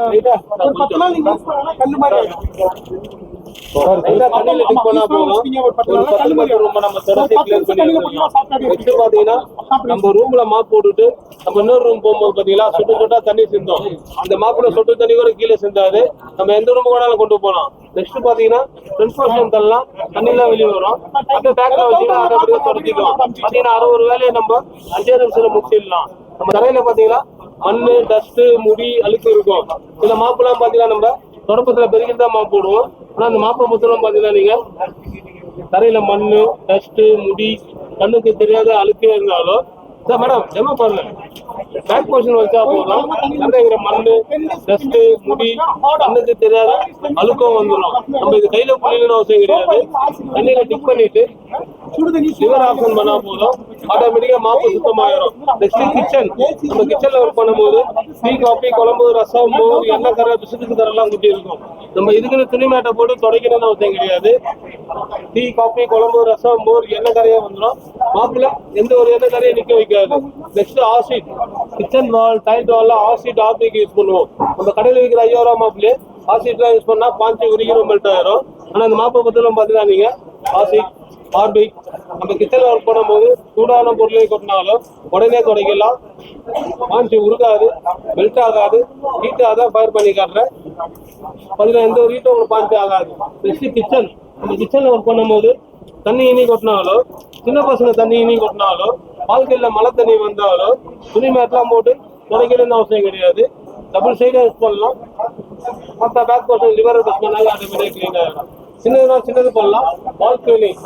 ஒரு பத்து நாள் நீங்க யூஸ் பண்ணா கல்லு மாதிரி நம்ம ரூம்ல மாப் போட்டுட்டு நம்ம இன்னொரு ரூம் போகும்போது பாத்தீங்கன்னா சொட்டு சொட்டா தண்ணி சிந்தும். அந்த மாப்புல சொட்டு தண்ணி கூட கீழே சிந்தாது. நம்ம எந்த ரூம் வேணாலும் கொண்டு போகலாம். நெக்ஸ்ட் பாத்தீங்கன்னா ட்ரான்ஸ்போர்ஷன் தள்ளலாம் தண்ணிலாம் வெளியே வரும். அந்த பேக்ல வச்சுன்னா அதை அப்படியே தொடச்சிக்கலாம் பாத்தீங்கன்னா அறுபது வேலையை நம்ம அஞ்சே நிமிஷத்துல முடிச்சிடலாம். நம்ம தரையில பாத்தீங்கன்னா மண்ணு டஸ்ட் முடி அழுக்கு இருக்கும். இந்த மாப்புலாம் பாத்தீங்கன்னா நம்ம? தொடப்பத்துல பெருகிட்டு தான் மாப்பு போடுவோம். ஆனா அந்த மாப்பை பொறுத்தவரை பாத்தீங்கன்னா நீங்க? தரையில மண்ணு டஸ்ட் முடி கண்ணுக்கு தெரியாத அழுக்கே இருந்தாலும் சார் மேடம் என்ன பாருங்க. பேக் போர்ஷன் வச்சா போதும். இருக்கிற மண்ணு டஸ்ட் முடி கண்ணுக்கு தெரியாத அழுக்கம் வந்துடும் நம்ம இது கையில புள்ளிங்கன்னு அவசியம் கிடையாது. தண்ணியில டிப் பண்ணிட்டு லிவர் ஆப்ஷன் பண்ணா போதும். ஆட்டோமேட்டிக்கா மாப்பு சுத்தமாயிரும். நெக்ஸ்ட் கிச்சன் நம்ம கிச்சன்ல ஒர்க் பண்ணும்போது டீ காஃபி குழம்பு ரசம் மோர் எண்ணெய் கரை பிசுக்கு தரெல்லாம் குட்டி இருக்கும். நம்ம இதுக்குன்னு துணி மேட்டை போட்டு துடைக்கணும்னு அவசியம் கிடையாது. டீ காஃபி குழம்பு ரசம் மோர் எண்ணெய் கரையா வந்துடும் மாப்பிள்ள எந்த ஒரு எண்ணெய் கரையும் நிக்க வைக்காது. Next acid kitchen wall tile வால்ல ஆசிட் ஆப்ளிக் யூஸ் பண்ணுவோம். நம்ம கடையில் விற்கிற ஐயாயிரம் மாப்பிள்ளை ஆசிட்லாம் யூஸ் பண்ணா பாஞ்சு உரிக்கிறோம் மெல்ட் ஆயிரும். ஆனா அந்த மாப்பை பத்திலாம் பாத்தீங்கன்னா நீங்க ஆசிட் பார்பிக் நம்ம கிச்சன் ஒர்க் பண்ணும்போது சூடான பொருளை கொட்டினாலும் உடனே தொடங்கிடலாம். மாஞ்சி உருகாது மெல்ட் ஆகாது ஹீட்டாக தான் ஃபயர் பண்ணி காட்டுறேன் அதில் எந்த ஒரு ஹீட்டும் உங்களுக்கு பாஞ்சு ஆகாது. நெக்ஸ்ட் கிச்சன் நம்ம கிச்சனில் ஒர்க் பண்ணும்போது தண்ணி இனி கொட்டினாலும் சின்ன பசங்க தண்ணி இனி கொட்டினாலும் வாழ்க்கையில் மழை தண்ணி வந்தாலும் துணி மேட்லாம் போட்டு தொடங்கணும்னு அவசியம் கிடையாது. டபுள் சைடாக யூஸ் பண்ணலாம். மற்ற பேக் போர்ஷன் லிவர் டச் பண்ணாலும் ஆட்டோமேட்டிக் க்ளீன் ஆகிடும் சின்னதுனா சின்னது பண்ணலாம் wall cleaning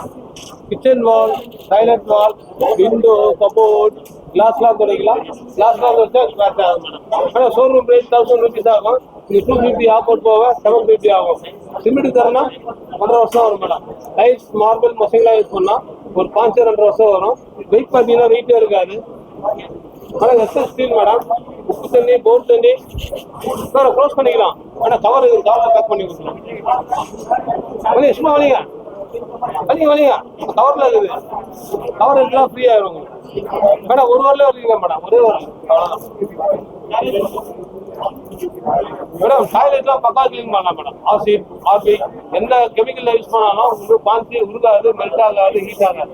kitchen wall toilet wall window cupboard கிளாஸ்லாம் துடைக்கலாம். கிளாஸ்லாம் துடைச்சா ஸ்க்ராட்ச் ஆகும். மேடம் ஆனால் ஷோரூம் ரேட் தௌசண்ட் ருபீஸ் ஆகும். நீங்கள் டூ ஃபிஃப்டி ஆஃபர் போக செவன் ஃபிஃப்டி ஆகும். சிமெண்ட் தரனா ஒன்றரை வருஷம் வரும் மேடம். டைல்ஸ் மார்பிள் மொசைலாம் யூஸ் பண்ணா ஒரு பாஞ்சு ரெண்டு வருஷம் வரும். வெயிட் பார்த்தீங்கன்னா வெயிட்டே இருக்காது. ஆனால் எஸ்எஸ் ஸ்டீல் மேடம். உப்பு தண்ணி போர் தண்ணி. க்ளோஸ் பண்ணிக்கலாம். ஆனால் கவர் இது பேக் பண்ணி கொடுக்கலாம். வலிங்க சும்மா வலிங்க. வலிங்க வலிங்க. கவரில் இருக்குது. கவர் இருக்கலாம் ஃப்ரீ ஆயிரும் உங்களுக்கு. மேடம் ஒரு வாரில் வருவீங்க மேடம்? ஒரே வாரம் மேடம் டாய்லெட்லாம் பக்கா க்ளீன் பண்ணலாம் மேடம். ஆசிட் ஆர்பிக் எந்த கெமிக்கல் யூஸ் பண்ணாலும் உங்களுக்கு பாஞ்சி உருகாது மெல்ட் ஆகாது ஹீட் ஆகாது.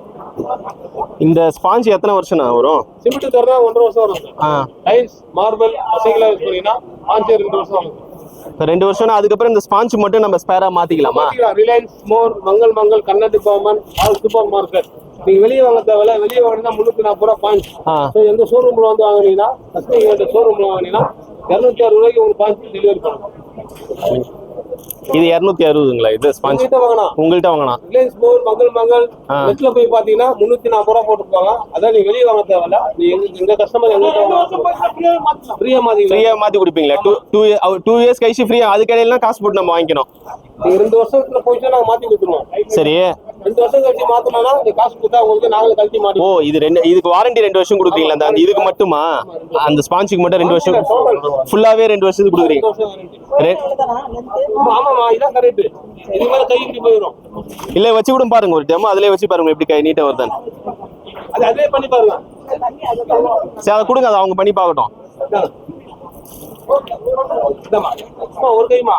இந்த ஸ்பாஞ்ச் எத்தனை வருஷம் வரும்? சிமெண்ட் தரனா ஒன்றரை வருஷம் வரும் டைல்ஸ் மார்பிள் அசைகளா யூஸ் பண்ணீங்கன்னா பாஞ்சு ரெண்டு வருஷம் ஆகும் இப்போ ரெண்டு வருஷம்னா அதுக்கப்புறம் இந்த ஸ்பாஞ்ச் மட்டும் நம்ம ஸ்பேரா மாத்திக்கலாமா? ரிலையன்ஸ் மோர் மங்கள் மங்கள் கண்ணாடி பவன் ஆல் சூப்பர் மார்க்கெட் நீங்க வெளியே வாங்க தேவையில்ல வெளியே வாங்கினா முன்னூத்தி நாற்பது ரூபா ஸோ எந்த ஷோரூம்ல வந்து வாங்குனீங்கன்னா லட்சுமி ஷோரூம்ல வாங்கினீங்கன்னா இரநூத்தி அறுபது ரூபாய்க்கு உங்களுக்கு பாயிண்ட் டெலிவரி பண்ணுவோம் இது இரநூத்தி அறுபதுங்களா? இது ஸ்பாஞ்ச் உங்கள்கிட்ட வாங்கலாம் ரிலையன்ஸ் மோர் மங்கள் மங்கள். நெட்ல போய் பாத்தீங்கன்னா முன்னூத்தி நாற்பது ரூபா போட்டுருப்பாங்க. அதான் நீங்க வெளியே வாங்க தேவையில்ல. நீ எங்க கஸ்டமர் எங்க ஃப்ரீயா மாதிரி ஃப்ரீயா மாத்தி கொடுப்பீங்களா? டூ டூ டூ இயர்ஸ் கழிச்சு ஃப்ரீயா அதுக்கடையிலாம் காசு போட்டு நம்ம வாங்கிக்கணும் நீங்க ரெண்டு வருஷத்துல போயிட்டு நாங்க மாத்தி கொடுத்துருவோம். சரி. ரெண்டு வருஷம் கழிச்சு மாத்தணும்னா நீ காசு கொடுத்தா உங்களுக்கு நாங்களே கழிச்சு மாட்டி ஓ இது ரெண்டு இதுக்கு வாரண்டி ரெண்டு வருஷம் கொடுக்குறீங்களா? அந்த அந்த இதுக்கு மட்டுமா? அந்த ஸ்பாஞ்சுக்கு மட்டும் ரெண்டு வருஷம் ஃபுல்லாவே ரெண்டு வருஷத்துக்கு கொடுக்குறீங்க. ஆமாமா இதான் கரெக்ட் இது மேல கை இப்படி போயிடும். இல்ல வச்சு கூட பாருங்க ஒரு டெமோ அதுலயே வச்சு பாருங்க எப்படி கை நீட்டா வருதான்னு. அது பண்ணி பாருங்க. சரி அதை கொடுங்க அதை அவங்க பண்ணி பார்க்கட்டும். ஒரு கைமா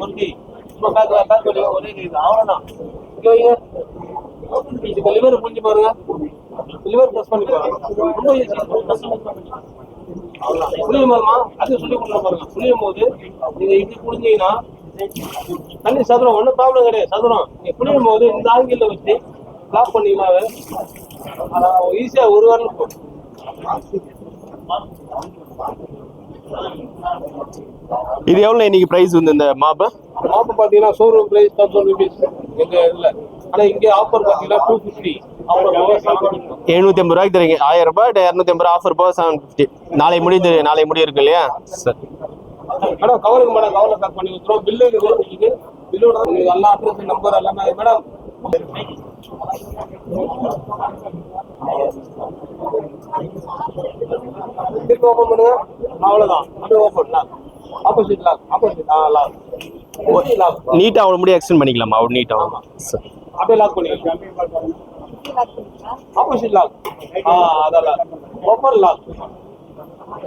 ஒரு கை. சும்மா பேக் பேக் பண்ணி ஒரே கை தான் அவ்வளவுதான் வைங்க இதுக்கு லிவர் புரிஞ்சு பாருங்க. லிவர் ப்ரெஸ் பண்ணி பாருங்க. ரொம்ப ஈஸி அவ்வளவுதான். புளியும் போதுமா? அது சொல்லி கொடுக்க பாருங்க. புளியும் போது நீங்கள் இப்படி புளிஞ்சீங்கன்னா தண்ணி சதுரம் ஒன்றும் ப்ராப்ளம் கிடையாது. சதுரம் நீங்க புளியும் போது இந்த ஆங்கில வச்சு லாக் பண்ணீங்கன்னாவே ஈஸியாக ஒரு வாரம் இருக்கும். இது எவ்வளவு இன்னைக்கு ப்ரைஸ் வந்து இந்த மாபை மாப்பு பார்த்தீங்கன்னா ஷோரூம் பிரைஸ் தௌசண்ட் ருபீஸ் எங்க இதில். ஆனால் இங்கே ஆஃபர் பார்த்தீங்கன்னா டூ ஃபிஃப்டி ஆஃபர் எழுநூத்தி ஐம்பது ரூபாய்க்கு தரீங்க ஆயிரம் ரூபாய் இரநூத்தி ஐம்பது ரூபா ஆஃபர் போக செவன் ஃபிஃப்டி நாளை முடிந்து நாளை முடி இருக்கு இல்லையா? சரி. மேடம் கவருக்கு மேடம். கவரில் பேக் பண்ணி கொடுத்துருவோம். பில்லு இருக்குது பில்லோட எல்லா அட்ரஸ் நம்பர் எல்லாமே மேடம். திருப்பி ஓப்பன் பண்ணுங்க. அவ்வளோதான் அப்படியே ஓப்பன் ஆப்போசிட் லாக் ஆப்போசிட் ஆ லாக் லாக் நீட்டா அவ்வளவு முடி எக்ஸ்டெண்ட் பண்ணிக்கலாமா அவ்வளவு நீட்டா சரி. அப்படியே லாக் பண்ணிக்கலாம் ஆப்போசிட் லாக் ஆ அதான் லாக் ஓப்பன் லாக்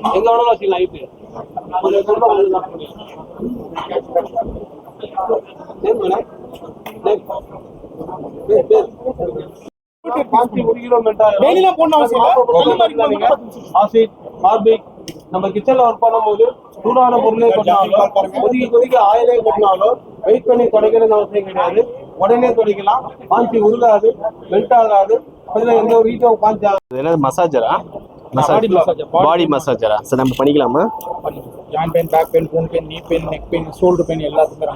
எங்க வேணாலும் வச்சுக்கலாம் ஐபி டெய்லிலாம் போடணும் அவசியம் இல்ல. கல்லு மாதிரி நீங்க ஆசிட் ஹார்பிக் நம்ம கிச்சன்ல ஒர்க் பண்ணும்போது சூடான பொருளே கொட்டினாலும் கொதிக்க கொதிக்க ஆயிலே கொட்டினாலும் வெயிட் பண்ணி துடைக்கிறது அவசியம் கிடையாது. உடனே துடைக்கலாம். பாஞ்சி உருகாது மெல்ட் ஆகாது. அதுல எந்த ஒரு ஹீட்டும் பாஞ்சி ஆகாது இது என்னது மசாஜரா massager. பாடி மசாஜரா சரி நம்ம பண்ணிக்கலாமா? Join pain back pain bone pain knee pain neck pain shoulder pain எல்லாத்துக்குமே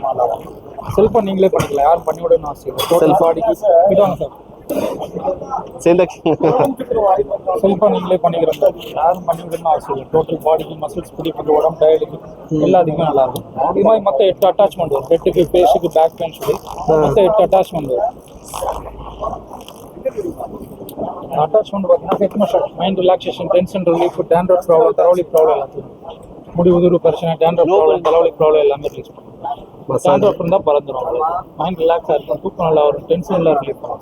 செல்ஃபா நீங்களே பண்ணிக்கலாம். யாரும் பண்ணி விடணும் அவசியம் இல்லை. டோட்டல் பாடிக்கு சார் சேர்ந்த செல்ஃபா நீங்களே பண்ணிக்கிறோம். யாரும் பண்ணி விடணும் அவசியம் இல்லை. டோட்டல் பாடிக்கு மசில்ஸ் பிடிக்கிறது உடம்பு டயர்டுக்கு எல்லாத்துக்குமே நல்லா இருக்கும். மாதிரி மற்ற எட்டு அட்டாச்மெண்ட் வரும். ஹெட்டுக்கு ஃபேஸுக்கு பேக் பெயின் சொல்லி மொத்த எட்டு அட்டாச்மெண்ட் வரும். அட்டாச்மெண்ட் பார்த்தீங்கன்னா head massage mind relaxation tension relief dandruff problem தலைவலி ப்ராப்ளம் எல்லாத்துக்கும். முடி உதிர்வு பிரச்சனை டேண்ட்ரஃப் ப்ராப்ளம் தலைவலி ப்ராப்ளம் எல்லாமே ரிலீஸ் பண்ணும் டேண்ட்ரஃப் இருந்தால் பறந்துடும் மைண்ட் ரிலாக்ஸாக இருக்கும். தூக்கம் நல்லா வரும். டென்ஷன் எல்லாம் ரிலீஃப் பண்ணும்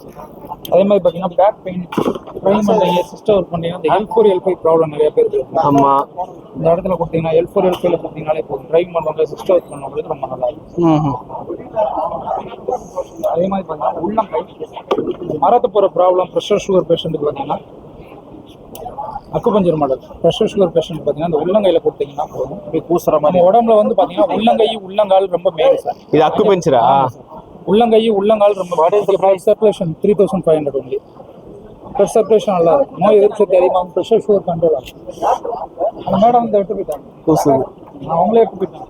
அதே மாதிரி பார்த்தீங்கன்னா பேக் பெயின் ட்ரை பண்ணுறீங்க சிஸ்டர் ஒர்க் பண்ணீங்கன்னா இந்த L four L five problem நிறைய பேருக்கு இருக்கும் ஆமா. இந்த இடத்துல கொடுத்தீங்கன்னா எல் ஃபோர் எல் ஃபைவ்ல கொடுத்தீங்கனாலே போதும். ட்ரைவ் பண்ணுறவங்க சிஸ்டர் ஒர்க் பண்ணுறவங்களுக்கு ரொம்ப நல்லா இருக்கும். அதே மாதிரி பார்த்தீங்கன்னா உள்ளங்கை மரத்து போகிற ப்ராப்ளம் ப்ரெஷர் சுகர் பேஷண்ட்டுக்கு பார்த்தீங்கன்னா acupuncture model. Pressure sugar patient பார்த்தீங்கன்னா இந்த உள்ளங்கையில் கொடுத்தீங்கன்னா போதும். இப்படி பூசுற மாதிரி. உடம்புல வந்து பார்த்தீங்கன்னா உள்ளங்கை உள்ளங்கால் ரொம்ப மேல் சார் இது அக்குபஞ்சரா உள்ளங்கை உள்ளங்கால் ரொம்ப blood circulation three thousand five hundred only blood circulation நல்லா இருக்கும். நோய் எதிர்ப்பு சக்தி அதிகமாகும். ப்ரெஷர் சுகர் கண்ட்ரோல் ஆகும். அந்த மேடம் வந்து விட்டு போயிட்டாங்க. நான் அவங்களே எடுத்து போயிட்டாங்க.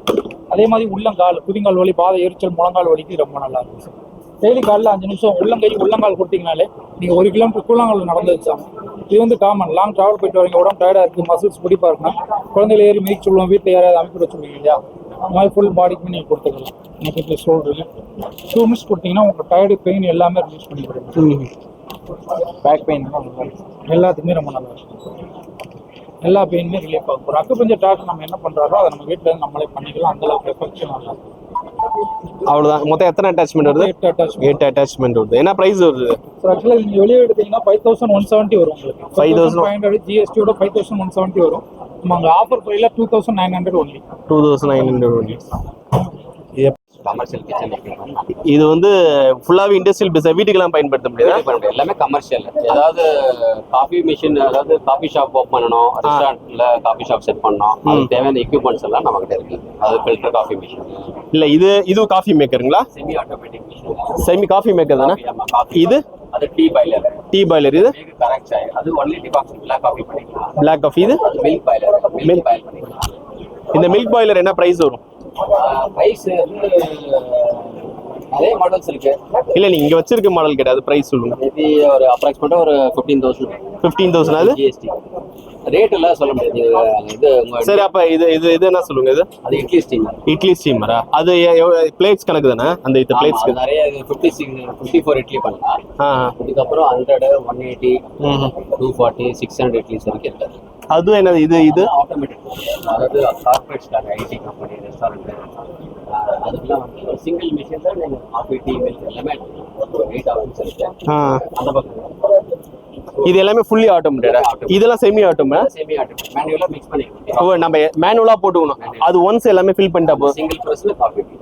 அதே மாதிரி உள்ளங்கால் குதிங்கால் வலி பாத எரிச்சல் முழங்கால் வலிக்கு ரொம்ப நல்லா இருக்கும் சார் டெய்லி காலைல அஞ்சு நிமிஷம் உள்ளங்கை உள்ளங்கால் கொடுத்தீங்கனாலே நீங்கள் ஒரு கிலோமீட்டர் கூழாங்கல் நடந்து வச்சாங்க இது வந்து காமன் லாங் ட்ராவல் போயிட்டு வரீங்க உடம்பு டயர்டாக இருக்குது மசில்ஸ் பிடிப்பா இருக்குன்னா குழந்தைகளை ஏறி மிதிச்சு விடுவோம் வீட்டில் யாராவது அமைப்பு வச்சுருக்கீங்க இல்லையா? அந்த மாதிரி ஃபுல் பாடிக்குமே நீங்கள் கொடுத்துக்கலாம். எனக்கு ஷோல்டருக்கு டூ மினிட்ஸ் கொடுத்தீங்கன்னா உங்களுக்கு டயர்டு பெயின் எல்லாமே ரிலீஸ் பண்ணி கொடுக்கும் பேக் பெயின் எல்லாத்துக்குமே ரொம்ப நல்லா இருக்கும் எல்லா பெயினுமே ரிலீஃப் ஆகும். ஒரு அக்குப்பஞ்சர் டாக்டர் நம்ம என்ன பண்ணுறாரோ அதை நம்ம வீட்டில் இருந்து நம்மளே பண்ணிக்கலாம். அந்தளவுக்கு எஃபெக்ஷன் நல்லா இருக்கும் அவ்வளவுதான். மொத்தம் எத்தனை அட்டாச்மெண்ட் வருது? எட்டு அட்டாச்மெண்ட் எட்டு அட்டாச்மெண்ட் வருது. என்ன பிரைஸ் வருது? ஸோ ஆக்சுவலாக நீங்கள் வெளியே எடுத்தீங்கன்னா ஃபைவ் தௌசண்ட் ஒன் செவன்ட்டி வரும் உங்களுக்கு. 5,000. ஃபைவ் தௌசண்ட் ஃபைவ் ஹண்ட்ரட் ஜிஎஸ்டியோட ஃபைவ் தௌசண்ட் ஒன் செவன்ட்டி வரும். நம்ம ஆஃபர் ப்ரைஸில் two thousand nine hundred only two thousand nine hundred commercial kitchen இது வந்து ஃபுல்லாவே இண்டஸ்ட்ரியல் பிசினஸ் வீட்டுக்கெல்லாம் பயன்படுத்த முடியாது? எல்லாமே கமர்ஷியல் ஏதாவது காஃபி மிஷின் அதாவது காஃபி ஷாப் ஓப்பன் பண்ணணும். ரெஸ்டாரண்ட்ல காஃபி ஷாப் செட் பண்ணணும். அதுக்கு தேவையான எக்யூப்மெண்ட்ஸ் எல்லாம் நம்ம கிட்ட இருக்கு. அது ஃபில்டர் காஃபி மிஷின் இல்ல இது இது coffee மேக்கருங்களா semi automatic machine semi coffee maker தானே? இது? அது டீ பாய்லர் டீ பாய்லர் இது? கரெக்ட் அது ஒன்லி டிகாக்ஷன் பிளாக் காஃபி பண்ணிக்கலாம். பிளாக் காஃபி இது? அது மில்க் பாய்லர் மில்க் பாயில் பண்ணிக்கலாம். இந்த மில்க் பாய்லர் என்ன பிரைஸ் வரும்? ப்ரைஸ் வந்து நிறைய மாடல்ஸ் இருக்கு இல்ல நீங்க இங்க வச்சிருக்க மாடல் கிடையாது. பிரைஸ் சொல்லுங்க. மேபி ஒரு அப்ராக்சிமேட்டா ஒரு ஃபிஃப்டீன் தௌசண்ட் ஃபிஃப்டீன் தௌசண்ட் அது? ஜிஎஸ்டி ரேட் எல்லாம் சொல்ல முடியாது. இது சரி அப்ப இது இது இது என்ன சொல்லுங்க இது? அது இட்லி ஸ்டீமர் இட்லி ஸ்டீமரா அது பிளேட்ஸ் கணக்கு தானே? அந்த இது பிளேட்ஸ்க்கு நிறைய fifty six fifty four idli பண்ணலாம். இதுக்கப்புறம் hundred one eighty two forty six hundred idlis வரைக்கும் இருக்காது அது என்னது இது இது? ஆட்டோமேட்டிக் அதாவது corporate stock IT company restaurant அதுக்கெல்லாம் வந்து சிங்கிள் மிஷின் தான் நீங்கள் காஃபி டீ மில்க் எல்லாமே எயிட் அந்த பக்கம் இது எல்லாமே ஃபுல்லி ஆட்டோமேட்டடா இதெல்லாம் செமி ஆட்டோமேட் செமி ஆட்டோமேட்டிக் மேனுவலாக மிக்ஸ் பண்ணிக்கலாம் ஓ நம்ம மேனுவலா போட்டுக்கணும். அது ஒன்ஸ் எல்லாமே ஃபில் பண்ணிட்டா போதும் சிங்கிள் ப்ரெஸ்ல காஃபி டீ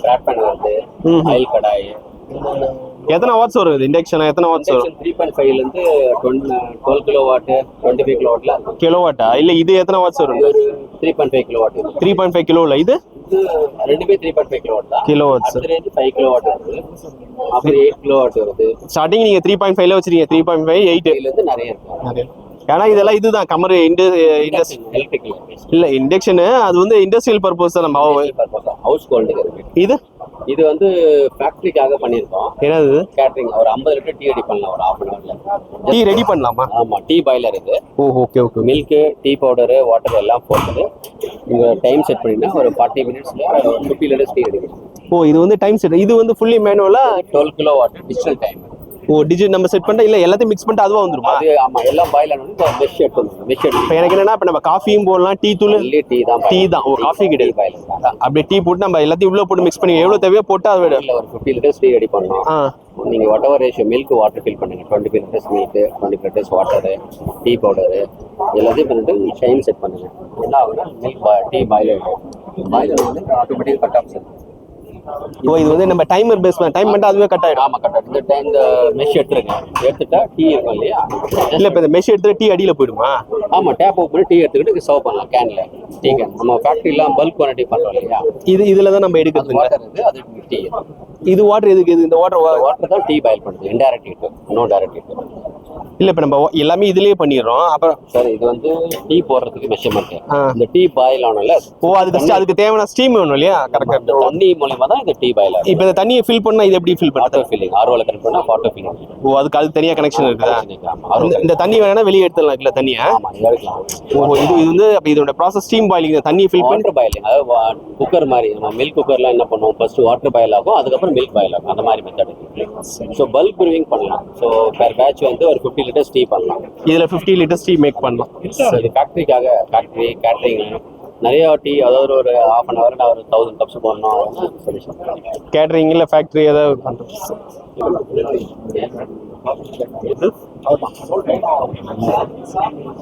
ஸ்டார்ட் பண்ண வருது ம்ஹும். ஆயில் கடாய். எத்தனை வாட்ஸ் வரும் இது? இண்டக்ஷன் எத்தனை வாட்ஸ் வரும்? த்ரீ பாயிண்ட் ஃபைவ்லேருந்து twelve kilo watt twenty five kilo இருக்கும் கிலோ வாட்டா இல்ல இது எத்தனை வாட்ஸ் வரும்? Three point five kilo watt three point five கிலோல இது? ரெண்டுமே three point five kilo watt தான். Kilo watts five kilo watt வருது. அப்புறம் எயிட் கிலோ வாட் வருது. ஸ்டார்டிங் நீங்க த்ரீ பாயிண்ட் ஃபைவ்ல வச்சிருக்கீங்க. த்ரீ பாயிண்ட் ஃபைவ் எயிட் இதுலேருந்து நிறைய இருக்கு. ஏன்னா இதெல்லாம் இதுதான். கமர் இண்டு இண்டஸ் எலக்ட்ரிக்கல் இல்ல இண்டக்ஷனு அது வந்து இண்டஸ்ட்ரியல் பர்பஸ் நம்ம ஹவுஸ் இருக்கு. இது? இது வந்து ஃபேக்ட்ரிக்காக பண்ணியிருக்கோம். என்னது? இது கேட்டரிங் ஒரு ஐம்பது லிட்டர் டீ ரெடி பண்ணலாம் ஒரு ஹாஃப் அன் ஹவர்ல டீ ரெடி பண்ணலாமா? ஆமா டீ பாய்லர் இது. ஓ okay okay milk tea powder water எல்லாம் போட்டு நீங்கள் டைம் செட் பண்ணிங்கன்னா ஒரு ஃபார்ட்டி மினிட்ஸில் ஃபிஃப்டி லிட்டர்ஸ் டீ ரெடி ஓ இது வந்து டைம் செட் இது வந்து fully மேனுவலா twelve kilo water digital time ஓ டிஜிட் நம்ம செட் பண்ணிட்டா இல்ல எல்லாத்தையும் மிக்ஸ் பண்ணிட்டு அதுவா வந்துருமா? அது ஆமா எல்லாம் பாயில் ஆனது மெஷ் வந்துடும் மெஷ் இப்போ எடுத்து எனக்கு என்னன்னா இப்போ நம்ம காஃபியும் போடலாம் டீ தூள் டீ தான் டீ தான். ஓ காஃபி கிடையாது. பாயில் அப்படியே டீ போட்டு நம்ம எல்லாத்தையும் உள்ள போட்டு மிக்ஸ் பண்ணி எவ்வளவு தேவையோ போட்டு அதை விட. இல்ல ஒரு ஃபிஃப்டி லிட்டர்ஸ் டீ ரெடி பண்ணோம் ஆ நீங்க whatever ratio milk water fill பண்ணுங்க twenty five litres milk twenty five litres water tea powder எல்லாத்தையும் பண்ணிட்டு ஷைன் செட் பண்ணுங்க என்ன ஆகுனா மில்க் டீ பாயில் ஆகிடும் பாயில் வந்து ஆட்டோமேட்டிக் கட் ஆஃப் ஓ இது வந்து நம்ம டைமர் பேஸ் டைம் பண்ணிட்டு அதுவே கட் ஆயிடும். ஆமா கட் இந்த டைம் இந்த மெஷ் எடுத்துருங்க. எடுத்துட்டா டீ இருக்கும் இல்லையா? இல்ல இப்போ இந்த மெஷ் எடுத்து டீ அடியில போயிடுமா? ஆமா டேப் ஓப்பன் பண்ணி டீ எடுத்துக்கிட்டு சர்வ் பண்ணலாம் கேன்ல டீ கேன் நம்ம ஃபேக்ட்ரிலாம் பல்க் குவான்டிட்டி பண்றோம் இல்லையா? இது இதுல தான் நம்ம இது அது டீ இது வாட்டர் எதுக்கு? இது இந்த வாட்டர் வாட்டர் தான் டீ பாயில் பண்ணுது. Indirect heat no direct heat இல்ல இப்போ நம்ம எல்லாமே இதுலயே பண்ணிடுறோம். அப்புறம் சார் இது வந்து டீ போடுறதுக்கு மெஷர்மெண்ட். இந்த டீ பாயில் ஆனல ஓ அதுக்கு அதுக்கு தேவையான ஸ்டீம் வேணும் இல்லையா? கரெக்டா இந்த தண்ணி மூலியமா தான் இந்த டீ பாயில் இப்போ இந்த தண்ணியை ஃபில் பண்ணா இது எப்படி ஃபில் பண்ணுறது ஃபில்லிங் ஆர்ஓல கனெக்ட் பண்ணா வாட்டர் ஃபில்லிங் ஓ அதுக்கு அது தனியா கனெக்ஷன் இருக்குதா? இந்த- தண்ணி வேணா வெளியே எடுத்துடலாம் இல்ல தண்ணியை? ஓ இது இது வந்து அப்ப இதோட ப்ராசஸ் ஸ்டீம் பாயிலிங் தண்ணியை ஃபில் பண்ணி வாட்டர் பாயிலிங் அதாவது குக்கர் மாதிரி நம்ம மில்க் குக்கர்லாம் என்ன பண்ணுவோம்? ஃபர்ஸ்ட் வாட்டர் பாயில் ஆகும். அதுக்கப்புறம் மில்க் பாயில் ஆகும் அந்த மாதிரி மெத்தட் ஸோ பல்க் ப்ரூவிங் பண்ணலாம். ஸோ பெர் பேட்ச் வந்து ஒரு ஃபிஃப்டி லிட்டர்ஸ் டீ பண்ணலாம். இதுல 50 லிட்டர்ஸ் டீ மேக் பண்ணலாம். இது ஃபேக்ட்ரிக்காக ஃபேக்ட்ரி கேட்டரிங் நிறைய டீ அதாவது ஒரு ஹாஃப் அன் ஹவர் நான் ஒரு தௌசண்ட் கப்ஸ் போடணும். கேட்டரிங் இல்ல ஃபேக்டரி ஏதாவது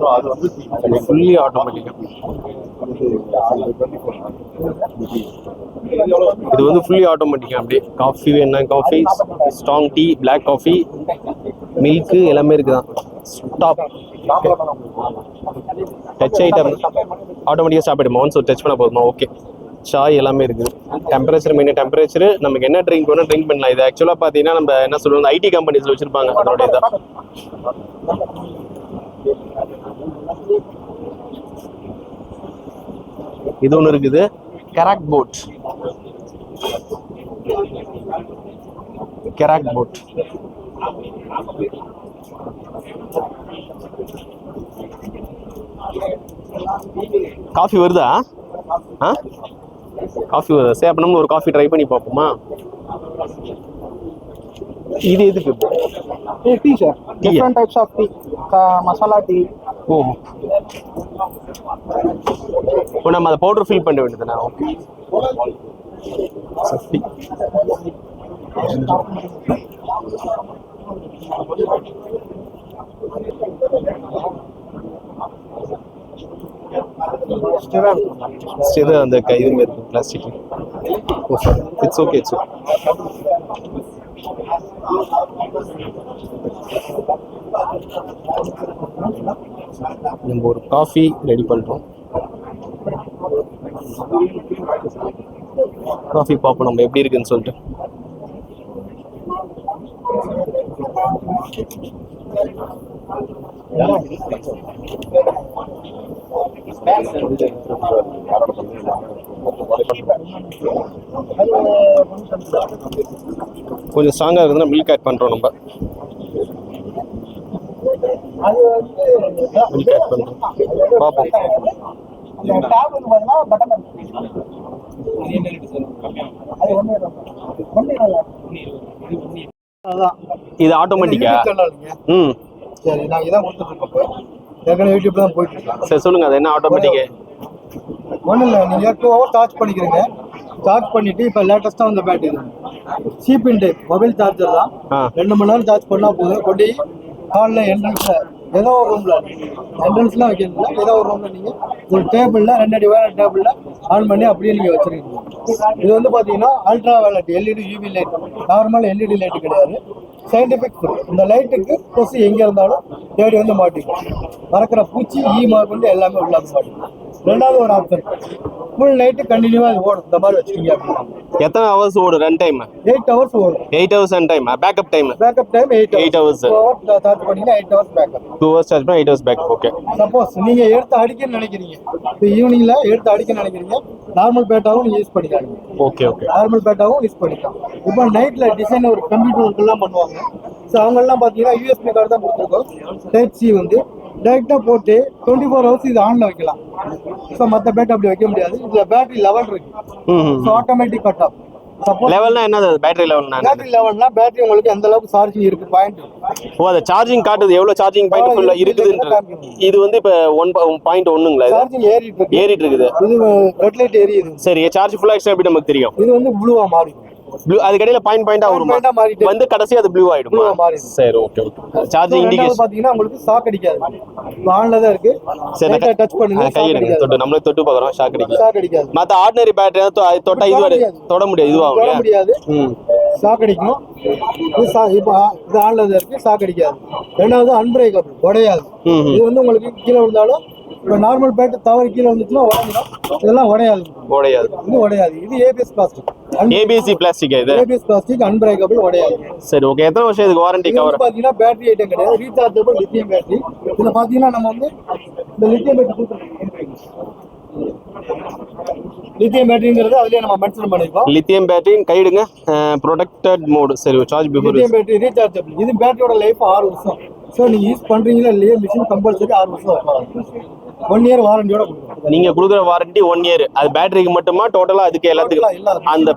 பண்றது ஃபுல்லி இது வந்து ஃபுல்லி ஆட்டோமேட்டிக்கா அப்படியே. காஃபி வேணா coffee strong tea black coffee milk எல்லாமே இருக்குதான். ஸ்டாப் டச் ஐட்டம் ஆட்டோமேட்டிக்காக ஸ்டாப் ஆகிடுமா ஒன்ஸ் டச் பண்ண போதுமா? ஓகே சாய் எல்லாமே இருக்குது. டெம்பரேச்சர் மெயின் டெம்பரேச்சர் நமக்கு என்ன ட்ரிங்க் வேணும் ட்ரிங்க் பண்ணலாம். இது ஆக்சுவலாக பார்த்தீங்கன்னா நம்ம என்ன சொல்லுவோம் ஐடி கம்பெனிஸில் வச்சிருப்பாங்க. அதோட இதை இது ஒன்று இருக்குது. கெராக் போட் கெராக் போட் காஃபி வருதா? ஆ? காஃபி சரி அப்போ நம்ம ஒரு காஃபி ட்ரை பண்ணி பார்ப்போமா? இது எதுக்கு? Tea sir. Different types of tea masala tea ஓ. இப்போ நம்ம அதை பவுடர் ஃபில் பண்ண வேண்டியதுனா ஓகே சஃபி இது அந்த கைது இருக்கும் plastic it's okay it's okay நம்ம ஒரு காஃபி ரெடி பண்ணுறோம் காஃபி பார்ப்போம் நம்ம எப்படி இருக்குன்னு சொல்லிட்டு. கொஞ்சம் ஸ்ட்ராங்காக இருக்குதுன்னா மில்க் ஆட் பண்ணுறோம் நம்ம. மில்க் ஆட் பண்ணுறோம் பார்ப்போம் இது ஆட்டோமேட்டிக்கா ம். சரி நான் இதான் கொடுத்துட்டு இருக்கேன். இப்போ ஏற்கனவே யூடியூப்ல தான் போயிட்டு இருக்கேன் சரி சொல்லுங்க அது என்ன ஆட்டோமேட்டிக்கு ஒன்றும் இல்லை நீங்கள் டூ ஹவர் சார்ஜ் பண்ணிக்கிறீங்க. சார்ஜ் பண்ணிட்டு இப்போ லேட்டஸ்ட்டாக வந்த பேட் இது. C pin type mobile charger தான் ரெண்டு மணி நேரம் சார்ஜ் பண்ணால் போதும். கொண்டு ஹாலில் என்ட்ரன்ஸில் ஏதோ ஒரு ரூமில் என்ட்ரன்ஸ்லாம் வைக்கிறதுல ஏதோ ஒரு ரூம்ல நீங்கள் ஒரு டேபிள்ல ரெண்டு அடி வேலை டேபிளில் ஆன் பண்ணி அப்படியே நீங்கள் வச்சிருக்கீங்க. இது வந்து பார்த்தீங்கன்னா ultra violet LED UV light normal LED light கிடையாது. சயின்டிபிக் இந்த லைட்டுக்கு கொசு எங்கே இருந்தாலும் தேடி வந்து மாட்டிக்கும். பறக்கிற பூச்சி ஈ கொண்டு எல்லாமே உள்ள மாட்டிக்கும். ரெண்டாவது ஒரு ஆப்ஷன் ஃபுல் நைட்டு கண்டினியூவாக இது ஓடும். இந்த மாதிரி வச்சுக்கிங்க அப்படின்னா. எத்தனை ஹவர்ஸ் ஓடும்? ரன் டைம் எயிட் ஹவர்ஸ் ஓடும். Eight hours run time backup time backup time eight hours. Hours charge பண்ணீங்கன்னா eight hours backup two hours charge பண்ணால் eight hours back okay suppose நீங்க எடுத்து அடிக்கன்னு நினைக்கிறீங்க. இப்போ ஈவினிங்ல எடுத்து அடிக்க நினைக்கிறீங்க. நார்மல் பேட்டாவும் நீங்க யூஸ் பண்ணிக்காதீங்க. ஓகே ஓகே நார்மல் பேட்டாவும் யூஸ் பண்ணிக்கலாம். இப்போ நைட்ல டிசைன் ஒரு கம்ப்யூட்டர் ஒர்க் எல்லாம் பண்ணுவாங்க. ஸோ அவங்கெல்லாம் பார்த்தீங்கன்னா யூஎஸ்பி கார்டு தான் கொடுத்துருக்கோம். டைப் சி வந்து டைரெக்டாக போட்டு டுவெண்ட்டி ஃபோர் ஹவர்ஸ் இது ஆனில் வைக்கலாம். ஸோ மற்ற பேட் அப்படி வைக்க முடியாது. இதில் பேட்டரி லெவல் இருக்கு. So automatic cut off suppose லெவல்னா என்னது? பேட்டரி லெவல்னா பேட்டரி லெவல்னா பேட்டரி உங்களுக்கு எந்த அளவுக்கு சார்ஜிங் இருக்கு? பாயிண்ட் ஓ அந்த சார்ஜிங் காட்டுது. எவ்வளவு சார்ஜிங் பாயிண்ட் ஃபுல்லா இருக்குதுன்ற இது வந்து இப்ப ஒன் பாயிண்ட் ஒண்ணுங்களா சார்ஜிங் ஏறிட்டு இருக்கு. ஏறிட்டு இருக்குது. இது ரெட் லைட் எரியுது சரி சார்ஜ் ஃபுல்லா ஆயிடுச்சு எப்படி நமக்கு தெரியும்? இது வந்து ப்ளூவா மாறி ப்ளூ அது கடையில பாயிண்ட் பாயிண்டா வருமா? பாயிண்டா மாறிட்டு வந்து கடைசி அது ப்ளூ ஆயிடுமா? ப்ளூவா மாறிடுது. சரி ஓகே ஓகே சார்ஜிங் இண்டிகேஷன் பாத்தீங்கன்னா உங்களுக்கு ஷாக் அடிக்காது. ஆன்ல தான் இருக்கு. சரி டச் பண்ணுங்க கை எடுங்க. தொட்டு நம்மளே தொட்டு பார்க்குறோம். ஷாக் அடிக்கல. ஷாக் அடிக்காது. மத்த ஆர்டினரி பேட்டரி தொட்டா இது வரை தொட முடியாது. இதுவாகும் தொட முடியாது. ம். ஷாக் அடிக்கும் இது இப்போ இது ஆன்ல தான் இருக்கு. ஷாக் அடிக்காது. ரெண்டாவது அன்பிரேக்கபிள் உடையாது. இது வந்து உங்களுக்கு கீழே விழுந்தாலும் இப்போ நார்மல் பேட்டு தவறு கீழே வந்துச்சுன்னா உடஞ்சிடும். இதெல்லாம் உடையாது. உடையாது. இது உடையாது. இது ஏபிஎஸ் பிளாஸ்டிக் ஏபிசி பிளாஸ்டிக் இது? ஏபிஎஸ் பிளாஸ்டிக் அன்பிரேக்கபிள் உடையாது. சரி ஓகே எத்தனை வருஷம் இதுக்கு வாரண்டி கவர் பாத்தீங்கன்னா பேட்டரி ஐட்டம் கிடையாது. ரீசார்ஜபிள் லித்தியம் பேட்டரி இதுல பாத்தீங்கன்னா நம்ம வந்து இந்த லித்தியம் பேட்டரி லித்தியம் பேட்டரிங்கிறது அதுலயே நம்ம மென்ஷன் பண்ணிருக்கோம். லித்தியம் பேட்டரி கைடுங்க. ப்ரொடெக்டட் மோடு சரி charge before lithium battery rechargeable இது பேட்டரியோட லைஃப் ஆறு வருஷம். ஸோ நீங்க யூஸ் பண்றீங்களா இல்லையா? மிஷின் கம்பல்சரி ஆறு வருஷம். ஒன் இயர் வாரண்டியோட கொடுக்குறோம் நீங்க கொடுக்குற வாரண்டி ஒன் இயர் அது பேட்டரிக்கு மட்டுமா டோட்டலா அதுக்கு எல்லாத்துக்கும். அந்த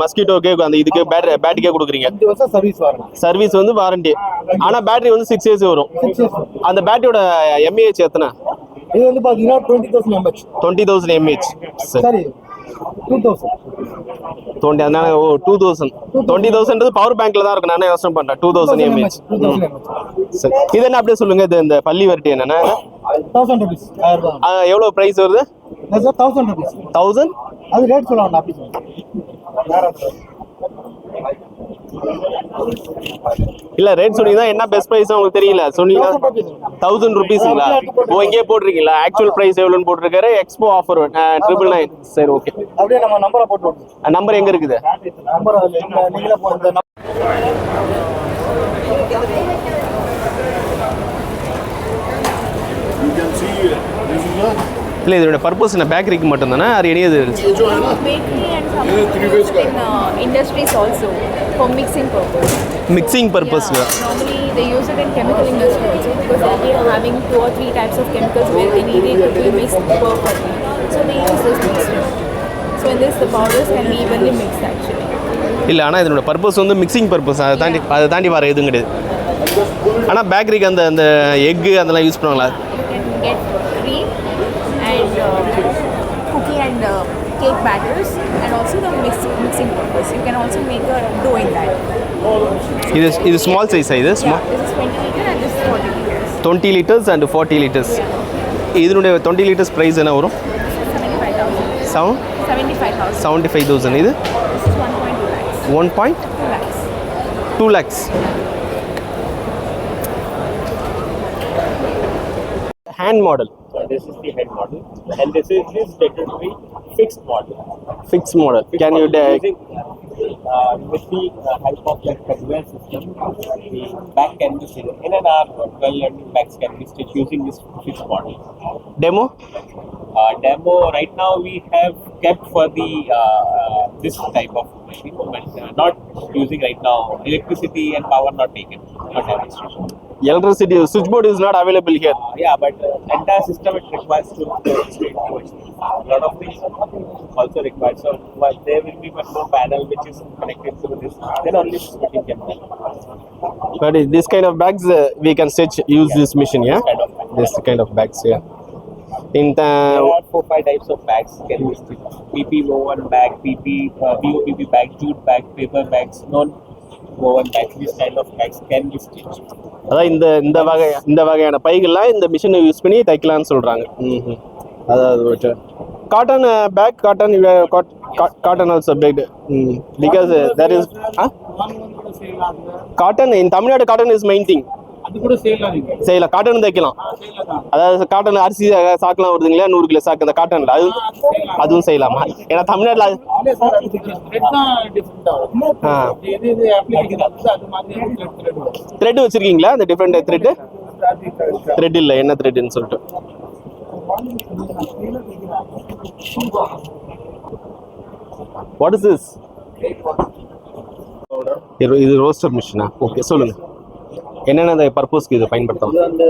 மஸ்கிட்டோக்கே அந்த இதுக்கு பேட்டரி பேட்டரிக்கே கொடுக்குறீங்க. சர்வீஸ் வாரண்டி சர்வீஸ் வந்து வாரண்டி ஆனா பேட்டரி வந்து சிக்ஸ் இயர்ஸ் வரும். அந்த பேட்டரியோட எம்ஏஹெச் எத்தனை? இது வந்து பாத்தீங்கன்னா twenty thousand MH twenty thousand mAh சரி. சரி. டூ தௌசண்ட் டுவெண்ட்டி அதனால ஓ two thousand twenty thousand power பேங்க்ல தான் இருக்கு. நானே யோசனை பண்றேன். டூ தௌசண்ட் எம்ஏஹெச் சரி. இது என்ன அப்படியே சொல்லுங்க. இது இந்த பள்ளி வரட்டி என்னன்னா? தௌசண்ட் ருபீஸ் எவ்வளவு பிரைஸ் வருது? தௌசண்ட் ருபீஸ் தௌசண்ட் அது ரேட் சொல்ல வேண்டாம் அப்படி சொல்லுங்க. இல்ல ரேட் சொன்னீங்கன்னா என்ன பெஸ்ட் பிரைஸ் உங்களுக்கு தெரியல. சொன்னீங்கன்னா தௌசண்ட் ருபீஸுங்களா ஓ இங்கே போட்டிருக்கீங்களா? ஆக்சுவல் பிரைஸ் எவ்வளோன்னு போட்டிருக்காரு? எக்ஸ்போ ஆஃபர் ட்ரிபிள் நைன் சரி ஓகே அப்படியே நம்ம நம்பரை போட்டு நம்பர் எங்க இருக்குது? நம்பர் அதில் இந்த நீங்களே போ இந்த number- இல்ல இதோட பர்பஸ் என்ன பேக்கரிக்கு மட்டும் தானே அது uh, also for mixing purpose. Mixing purpose or types of chemicals where they need it to be mixed perfectly. So they use this mixture. So in this the powders can be evenly mixed actually. இல்ல ஆனா இதோட purpose வந்து mixing purpose அதை தாண்டி அதை தாண்டி வர எதுவும் கிடையாது ஆனா பேக்கரிக்கு அந்த அந்த எக்கு அதெல்லாம் யூஸ் பண்ணுவாங்களா You can get cream and uh, cookie and uh, cake batters and also the mix, mixing purpose. You can also make a dough in that. இது இது ஸ்மால் சைஸ் இது Yeah, small this is 20 liter and this is 40 liters. Twenty liters and forty liters இதனுடைய twenty liters price என்ன வரும் 75,000. Seven 75,000. Seventy five thousand இது This is 1.2 lakhs. One point 2 lakhs. Two lakhs hand model This is the head model, and this is this decorative fixed model. Fixed model. Fixed Can model. you take? Uh, uh, with the uh, help conveyor system, the back can be stitched. In an hour, 12 learning backs can be stitched using this fixed model. Demo? Uh, demo, right now we have kept for the uh, uh, this type of machine, but not using right now. Electricity and power not taken for demonstration. Electricity, switchboard is not available here. yeah, but entire system it requires to A lot of things also required. So but there will be one more panel which is connected to this. Then only splitting can be done. But this kind of bags uh, we can stitch use this machine, yeah. Kind of bag. This kind of bags, yeah. In There the are four five types of bags can be stitched. PP woven bag, PP uh, BOPP bag, jute bag, paper bags, non woven bags. These kind of bags can be stitched. அதான் இந்த இந்த வகை இந்த வகையான பைகள்லாம் இந்த மிஷினை use பண்ணி தைக்கலாம்னு சொல்றாங்க ம்ஹும். அதாவது cotton bag cotton cotton also packed because there is cotton in Tamil Nadu cotton is main thing செய்யலாம் காட்டன் தைக்கலாம். அதாவது காட்டன் அரிசி சாக்கெல்லாம் வருதுங்களா நூறு கிலோ சாக்கு அந்த காட்டன்ல அது அதுவும் செய்யலாமா? ஏன்னா தமிழ்நாட்டில் ஆ. த்ரெட் வச்சிருக்கீங்களா? அந்த டிஃப்ரெண்ட் த்ரெட் த்ரெட் இல்லை என்ன த்ரெட்னு சொல்லிட்டு. வாட் இஸ் திஸ் இது இது ரோஸ்டர் மிஷினா ஓகே சொல்லுங்க. என்னென்ன பர்பஸ்க்கு இது பயன்படுத்தலாம்? இது வந்து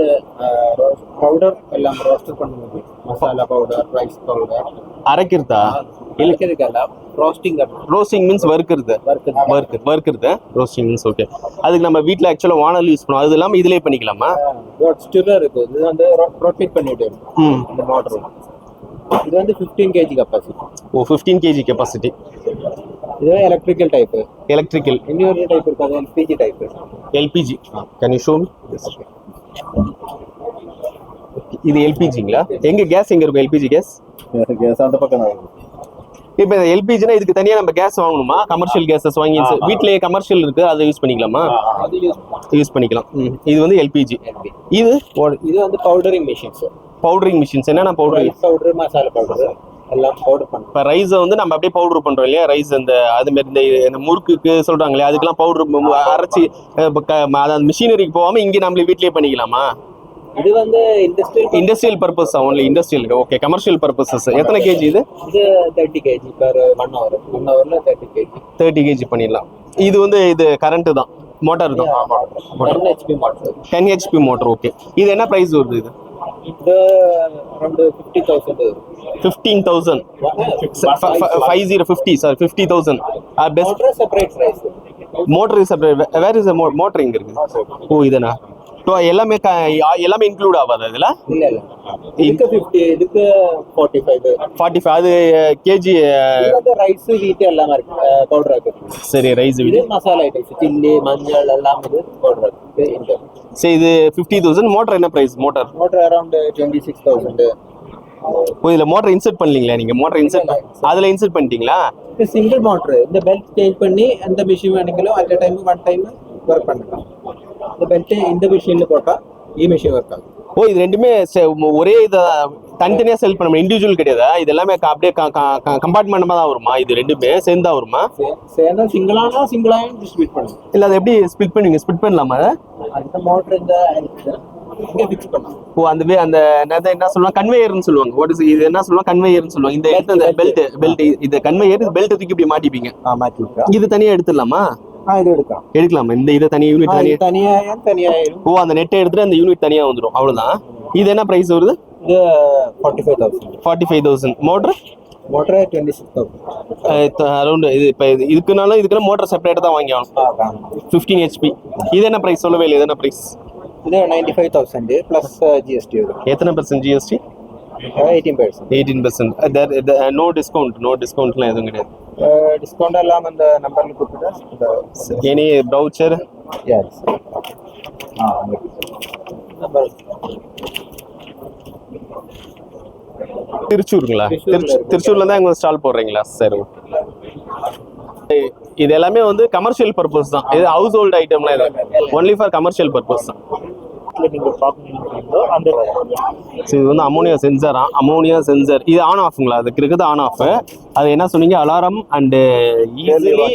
பவுடர் எல்லாம் ரோஸ்டர் பண்ணுவது மசாலா பவுடர் ரைஸ் பவுடர் அரைக்கிறதா? ரோஸ்டிங் ரோஸ்டிங் மீன்ஸ் வறுக்கிறது. வறுக்கு வறுக்கிறது. ரோஸ்டிங் மீன்ஸ் ஓகே அதுக்கு நம்ம வீட்டில் ஆக்சுவலாக வானல் யூஸ் பண்ணுவோம். அது இல்லாமல் இதிலே பண்ணிக்கலாமா? ஸ்டிரர் இருக்கு இது வந்து ரொட்டேட் பண்ணிட்டு ம். இந்த மோட்டர் இது வந்து ஃபிஃப்டீன் கேஜி கெப்பாசிட்டி ஓ ஃபிஃப்டீன் கேஜி கெப்பாசிட்டி இது எலக்ட்ரிக்கல் டைப்பு எலக்ட்ரிக்கல் இன்னொரு டைப் இருக்கு? அது LPG type LPG can you show இது எல்பிஜிங்களா எங்க கேஸ் எங்க இருக்கும்? எல்பிஜி கேஸ் கேஸ் அந்த பக்கம் தான் இப்போ இந்த எல்பிஜினா இதுக்கு தனியா நம்ம கேஸ் வாங்கணுமா? கமர்ஷியல் கேஸஸ் வாங்கி வீட்லயே கமர்ஷியல் இருக்கு அதை யூஸ் பண்ணிக்கலாமா? அது யூஸ் பண்ணிக்கலாம். இது வந்து எல்பிஜி இது? இது வந்து பவுடரிங் மிஷின்ஸ் பவுடரிங் மிஷின்ஸ் என்னென்ன powdering rice powder masala powder எல்லாம் பவுடர் பண்ணுறோம் இப்போ ரைஸை வந்து நம்ம அப்படியே பவுடர் பண்றோம் இல்லையா? ரைஸ் அந்த அது மாதிரி இந்த முறுக்குக்கு சொல்றாங்களே அதுக்கெல்லாம் பவுடர் அரைச்சி அதாவது மிஷினரிக்கு போகாம இங்கே நம்மளே வீட்லயே பண்ணிக்கலாமா? இது வந்து industrial industrial purpose only industrial okay commercial purposes எத்தனை கேஜி இது? இது thirty KG per one hour one ஹவர்ல தேர்ட்டி கேஜி தேர்ட்டி கேஜி பண்ணிடலாம். இது வந்து இது கரண்ட் தான். மோட்டார் தான். Ten HP model ten HP motor okay இது என்ன ப்ரைஸ் வருது இது? இது around fifty thousand fifteen thousand five zero fifty sir fifty thousand best motor separate price motor is motor இங்க இருக்கு? ஓ இதுனா? ஸோ எல்லாமே எல்லாமே இன்க்ளூட் ஆகாது இதுல? இல்ல இதுக்கு ஃபிஃப்டி இதுக்கு ஃபார்ட்டி ஃபைவ் ஃபார்ட்டி ஃபைவ் அது கேஜி வந்து ரைஸ் வீட்டு எல்லாமே இருக்கு. பவுடர் இருக்கு. சரி ரைஸ் இது மசாலா ஐட்டம்ஸ் சில்லி மஞ்சள் எல்லாம் இது பவுடர் இருக்கு. சரி இது ஃபிஃப்டி தௌசண்ட் மோட்டர் என்ன price motor motor around twenty six thousand ஓ இதில் மோட்டர் இன்சர்ட் பண்ணலீங்களா நீங்கள் மோட்டர் இன்சர்ட் அதில் இன்சர்ட் பண்ணிட்டீங்களா? சிங்கிள் மோட்டர் இந்த பெல்ட் சேஞ்ச் பண்ணி எந்த machine வேணுங்களோ at time one time work பண்ணலாம். இந்த பெல்ட்டு இந்த மிஷினில் போட்டால் இ மிஷின் ஒர்க் ஆகும். ஓ இது ரெண்டுமே ஒரே இதை தனித்தனியா செல் பண்ண இண்டிவிஜுவல் கிடையாதா? இது எல்லாமே அப்படியே கம்பார்ட்மெண்ட்டமாக தான் வருமா? இது ரெண்டுமே சேர்ந்தா வருமா? சேர்ந்தா சிங்கிளானா சிங்கிளாக டிஸ்ட்ரிபியூட் பண்ணுவோம் இல்லை அதை எப்படி ஸ்பிட் பண்ணுவீங்க? ஸ்பிட் பண்ணலாமா அந்த மோட்டர் இந்த ஓ அந்த அந்த என்ன சொல்லுவாங்க? கன்வேயர்னு சொல்லுவாங்க. வாட் இது என்ன சொல்லுவாங்க? கன்வேயர்னு சொல்லுவாங்க. இந்த இடத்துல பெல்ட் பெல்ட் இது கன்வேயர் பெல்ட் தூக்கி இப்படி மாட்டிப்பீங்க. இது தனியா எடுத்துடலாமா? எடுக்கலாம். இந்த இதை தனியாக யூனிட் தனியாக தனியாக தனியாக ஓ அந்த நெட்டை எடுத்துட்டு அந்த யூனிட் தனியாக வந்துடும் அவ்வளோதான் இது என்ன ப்ரைஸ் வருது? இது forty five thousand forty five thousand motor motor twenty six thousand around இது இப்போ இது இதுக்குனாலும் இதுக்கு மோட்டர் செப்பரேட்டாக தான் வாங்கி ஆகணும் ஃபிஃப்டீன் ஹெச்பி இது என்ன ப்ரைஸ் சொல்லவே இல்லை இது என்ன ப்ரைஸ் இது ninety five thousand plus GST வரும். எத்தனை percent GST eighteen percent eighteen percent no discount no டிஸ்கவுண்ட்லாம் எதுவும் கிடையாது. டிஸ்கவுண்ட் இல்லாமல் அந்த நம்பரில் கொடுத்துட்டா எனி ப்ரௌச்சர் எஸ் ஆ நம்பர் திருச்சூருங்களா? திருச்சூர்ல தான் எங்க ஸ்டால் போடுறீங்களா? சரி. இது எல்லாமே வந்து கமர்ஷியல் பர்பஸ் தான். இது ஹவுஸ் ஹோல்டு ஐட்டம்லாம் இது. ஒன்லி ஃபார் கமர்ஷியல் பர்பஸ் தான். நீங்க பாக்கணும் அந்த ஸோ இது வந்து அமோனியா சென்சரா அமோனியா சென்சர் இது ஆன் ஆஃப்ங்களா அதுக்கு இருக்குது ஆன் ஆஃப் அது என்ன சொன்னீங்க? Alarm and easily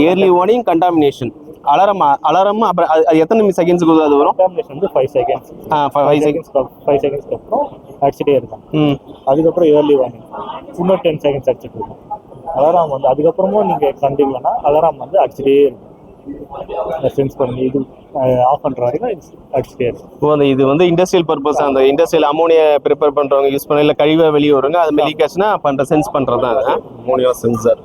early warning contamination alarm alarm அப்புறம் அது எத்தனை செகண்ட்ஸுக்கு அது வரும்? வந்து ஃபைவ் செகண்ட்ஸ் ஆ ஃபைவ் செகண்ட்ஸ் ஃபைவ் செகண்ட்ஸ்க்கு அப்புறம் அடிச்சுட்டே இருக்கும் ம். அதுக்கப்புறம் ஏர்லி வார்னிங் இன்னும் டென் செகண்ட்ஸ் அடிச்சுட்டு இருக்கும். அலாரம் வந்து அதுக்கப்புறமும் நீங்க கண்டிங்கன்னா அலாரம் வந்து அடிச்சுட்டே இருக்கும். சென்ஸ் பண்ணி இது ஆஃப் அடிச்சுட்டே இப்போ அந்த இது வந்து இண்டஸ்ட்ரியல் பர்பஸ் அந்த இண்டஸ்ட்ரியல் அமோனியா ப்ரிப்பேர் பண்றவங்க யூஸ் பண்ண இல்லை கழிவை வெளியே வருங்க அது லீக் ஆச்சுன்னா பண்ற சென்ஸ் பண்றது தான் அமோனியா சென்சர்